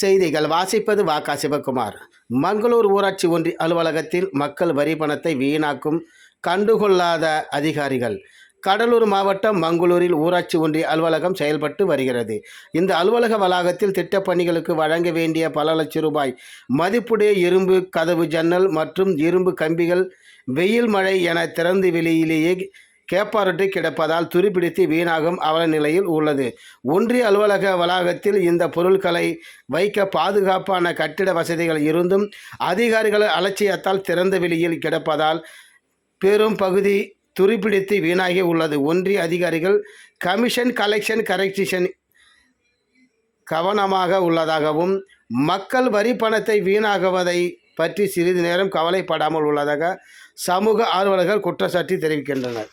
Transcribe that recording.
செய்திகள். வாசிப்பது வாக்கா சிவகுமார். மங்களூர் ஊராட்சி ஒன்றிய அலுவலகத்தில் மக்கள் வரி பணத்தை வீணாக்கும் கண்டுகொள்ளாத அதிகாரிகள். கடலூர் மாவட்டம் மங்களூரில் ஊராட்சி ஒன்றிய அலுவலகம் செயல்பட்டு வருகிறது. இந்த அலுவலக வளாகத்தில் திட்டப்பணிகளுக்கு வழங்க வேண்டிய பல லட்சம் ரூபாய் மதிப்புடைய இரும்பு கதவு ஜன்னல் மற்றும் இரும்பு கம்பிகள் வெயில் மழை என திறந்து வெளியிலேயே கேப்பாரட்டு கிடப்பதால் துருப்பிடித்து வீணாகும் அவல நிலையில் உள்ளது. ஒன்றிய அலுவலக வளாகத்தில் இந்த பொருட்களை வைக்க பாதுகாப்பான கட்டிட வசதிகள் இருந்தும் அதிகாரிகள் அலட்சியத்தால் திறந்த வெளியில் கிடப்பதால் பெரும் பகுதி துருப்பிடித்து வீணாகி உள்ளது. ஒன்றிய அதிகாரிகள் கமிஷன் கலெக்ஷன் கரெக்டிஷன் கவனமாக உள்ளதாகவும் மக்கள் வரி பணத்தை வீணாகுவதை பற்றி சிறிது நேரம் கவலைப்படாமல் உள்ளதாக சமூக ஆர்வலர்கள் குற்றச்சாட்டி தெரிவிக்கின்றனர்.